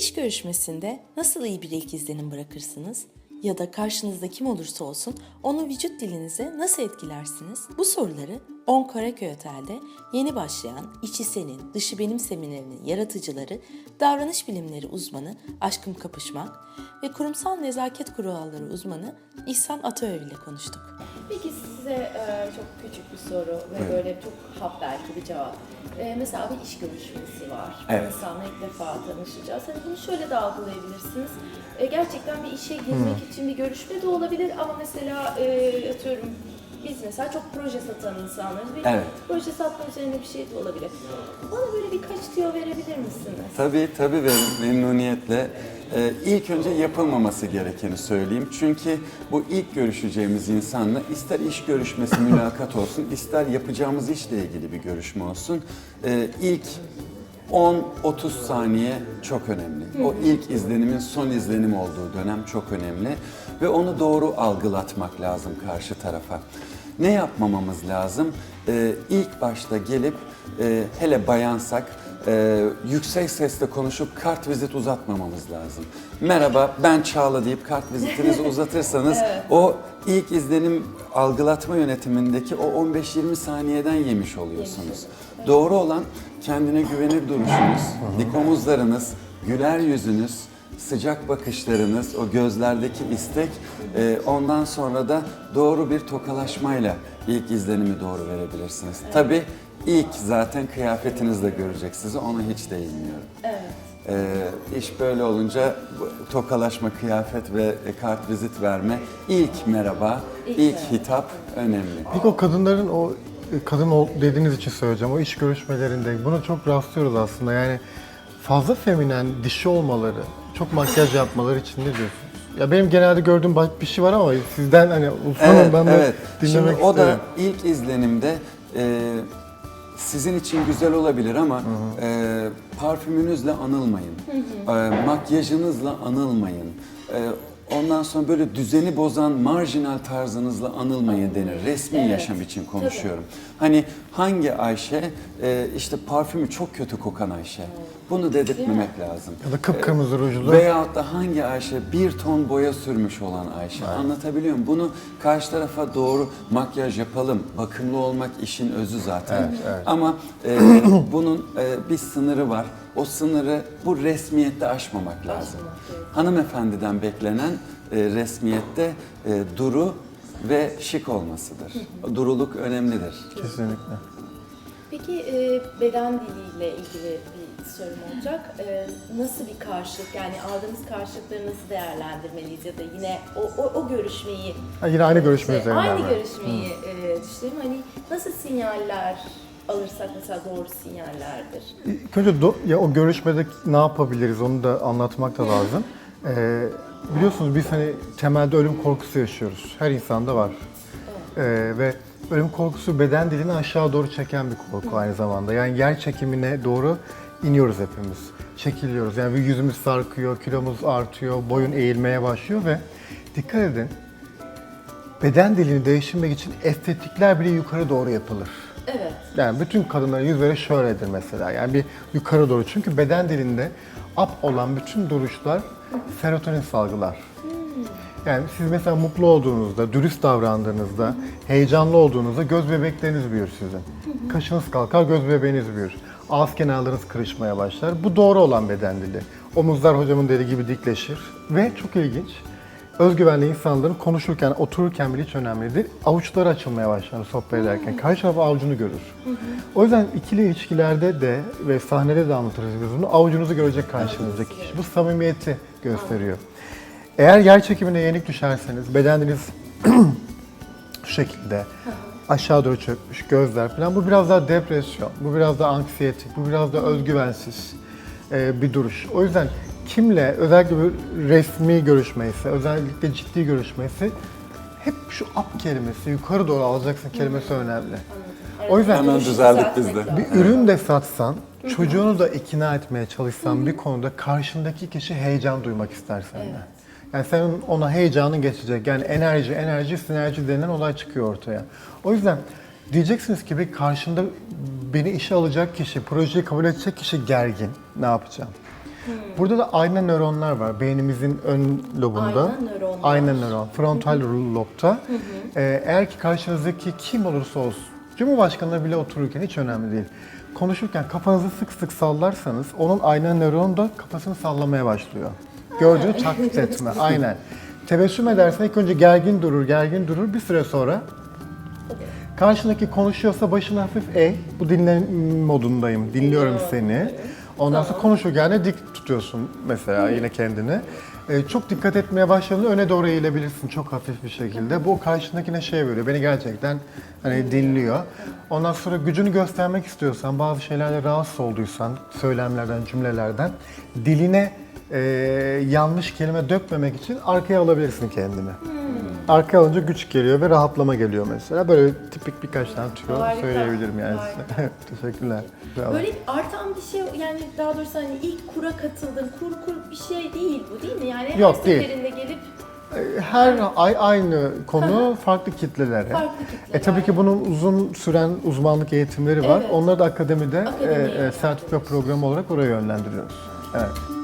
İş görüşmesinde nasıl iyi bir ilk izlenim bırakırsınız? Ya da karşınızda kim olursa olsun onu vücut dilinize nasıl etkilersiniz? Bu soruları 10 Karaköy Otel'de yeni başlayan içi senin, dışı benim seminerinin yaratıcıları, davranış bilimleri uzmanı Aşkım Kapışmak ve kurumsal nezaket kuralları uzmanı İhsan Ataöv ile konuştuk. Peki size e, çok küçük bir soru ve böyle çok hap belki bir cevap. E, mesela bir iş görüşmesi var. Evet. İnsanla ilk defa tanışacağız. Hani bunu şöyle de algılayabilirsiniz. E, gerçekten bir işe girmek için bir görüşme de olabilir ama mesela e, atıyorum biz mesela çok proje satan insanlarız. Bir Evet. proje satma üzerine bir şey de olabilir. Bana böyle birkaç tüyo verebilir misiniz? Tabii tabii ve memnuniyetle. Ee, ilk önce yapılmaması gerekeni söyleyeyim. Çünkü bu ilk görüşeceğimiz insanla ister iş görüşmesi mülakat olsun, ister yapacağımız işle ilgili bir görüşme olsun. Ee, ilk 10-30 saniye çok önemli. O ilk izlenimin son izlenim olduğu dönem çok önemli. Ve onu doğru algılatmak lazım karşı tarafa. Ne yapmamamız lazım? Ee, ilk başta gelip e, hele bayansak e, yüksek sesle konuşup kart vizit uzatmamamız lazım. Merhaba ben Çağla deyip kart vizitinizi uzatırsanız o ilk izlenim algılatma yönetimindeki o 15-20 saniyeden yemiş oluyorsunuz. Doğru olan kendine güvenir duruşunuz, dik omuzlarınız, güler yüzünüz, sıcak bakışlarınız, o gözlerdeki istek, e, ondan sonra da doğru bir tokalaşmayla ilk izlenimi doğru verebilirsiniz. Tabii ilk zaten kıyafetinizle görecek sizi, ona hiç değinmiyorum. Evet. E, iş böyle olunca tokalaşma, kıyafet ve e, kart vizit verme, ilk merhaba, İlk ilk merhaba. hitap önemli. Peki o kadınların o kadın ol- dediğiniz için söyleyeceğim. O iş görüşmelerinde bunu çok rastlıyoruz aslında. Yani fazla feminen, dişi olmaları, çok makyaj yapmaları için ne diyorsunuz? Ya benim genelde gördüğüm bir şey var ama sizden hani uzmanım Evet, ben de evet. dinlemek Şimdi o da ilk izlenimde e, sizin için güzel olabilir ama e, parfümünüzle anılmayın. E, makyajınızla anılmayın. E, ondan sonra böyle düzeni bozan marjinal tarzınızla anılmayın denir. Resmi Evet, yaşam için konuşuyorum. Hani hangi Ayşe e, işte parfümü çok kötü kokan Ayşe. Bunu dedirtmemek lazım. Ya da kıpkırmızı rujlu. Veyahut da hangi Ayşe bir ton boya sürmüş olan Ayşe. Anlatabiliyor muyum? Bunu karşı tarafa doğru makyaj yapalım. Bakımlı olmak işin özü zaten. Ama e, bunun e, bir sınırı var. O sınırı bu resmiyette aşmamak lazım. Hanımefendiden beklenen e, resmiyette e, duru ve şık olmasıdır. Duruluk önemlidir. Kesinlikle. Peki e, beden diliyle ilgili bir sorum olacak. E, nasıl bir karşılık yani aldığımız karşılıkları nasıl değerlendirmeliyiz ya da yine o, o, o görüşmeyi Ha, yine aynı görüşme üzerinden aynı mi? görüşmeyi e, düşünelim. Hani nasıl sinyaller alırsak mesela doğru sinyallerdir. İlk önce do- ya o görüşmede ne yapabiliriz onu da anlatmak da lazım. Ee, biliyorsunuz biz hani temelde ölüm korkusu yaşıyoruz. Her insanda var. Ee, ve ölüm korkusu beden dilini aşağı doğru çeken bir korku aynı zamanda. Yani yer çekimine doğru iniyoruz hepimiz. Çekiliyoruz. Yani bir yüzümüz sarkıyor, kilomuz artıyor, boyun eğilmeye başlıyor ve dikkat edin beden dilini değiştirmek için estetikler bile yukarı doğru yapılır. Yani bütün kadınların yüzleri şöyledir mesela. Yani bir yukarı doğru. Çünkü beden dilinde up olan bütün duruşlar serotonin salgılar. Yani siz mesela mutlu olduğunuzda, dürüst davrandığınızda, heyecanlı olduğunuzda göz bebekleriniz büyür sizin. Kaşınız kalkar, göz bebeğiniz büyür. Ağız kenarlarınız kırışmaya başlar. Bu doğru olan beden dili. Omuzlar hocamın dediği gibi dikleşir. Ve çok ilginç, özgüvenli insanların konuşurken, otururken bile hiç önemli değil. Avuçları açılmaya başlar sohbet ederken. Karşı taraf avucunu görür. O yüzden ikili ilişkilerde de ve sahnede de anlatırız biz bunu. Avucunuzu görecek karşınızdaki kişi. Bu samimiyeti gösteriyor. Eğer yer çekimine yenik düşerseniz, bedeniniz şu şekilde aşağı doğru çökmüş, gözler falan bu biraz daha depresyon, bu biraz daha anksiyetik, bu biraz daha özgüvensiz bir duruş. O yüzden kimle özellikle bir resmi görüşmeyse, özellikle ciddi görüşmeyse hep şu up kelimesi, yukarı doğru alacaksın kelimesi önemli. O yüzden Hemen düzeldik biz de. bir ürün de satsan, çocuğunu da ikna etmeye çalışsan bir konuda karşındaki kişi heyecan duymak ister senden. Yani senin ona heyecanın geçecek. Yani enerji, enerji, sinerji denilen olay çıkıyor ortaya. O yüzden diyeceksiniz ki bir karşımda beni işe alacak kişi, projeyi kabul edecek kişi gergin. Ne yapacağım? Burada da ayna nöronlar var. Beynimizin ön lobunda. Ayna nöronlar. Ayna nöron. Frontal lobta. Ee, eğer ki karşınızdaki kim olursa olsun, Cumhurbaşkanı bile otururken hiç önemli değil. Konuşurken kafanızı sık sık sallarsanız onun ayna nöronu da kafasını sallamaya başlıyor. Gördüğünü taklit etme. Aynen. Tebessüm edersen ilk önce gergin durur, gergin durur. Bir süre sonra Karşındaki konuşuyorsa başını hafif eğ. Bu dinle modundayım. Dinliyorum seni. Ondan sonra konuşurken dik tutuyorsun mesela yine kendini. Ee, çok dikkat etmeye başladığında öne doğru eğilebilirsin çok hafif bir şekilde. Bu karşındakine şey veriyor. Beni gerçekten hani dinliyor. Ondan sonra gücünü göstermek istiyorsan, bazı şeylerle rahatsız olduysan, söylemlerden, cümlelerden diline e, yanlış kelime dökmemek için arkaya alabilirsin kendini. Arka alınca güç geliyor ve rahatlama geliyor mesela. Böyle tipik birkaç tane tüyo Harika, söyleyebilirim yani harika. size. Teşekkürler. Böyle artan bir şey yani daha doğrusu hani ilk kura katıldın. Kur kur bir şey değil bu değil mi? Yani Yok, her değil. seferinde gelip Her ay aynı konu farklı kitlelere. Farklı kitleler. E tabii ki bunun uzun süren uzmanlık eğitimleri var. Evet. Onları da akademide Akademiye e, e, sertifika programı olarak oraya yönlendiriyoruz. Evet.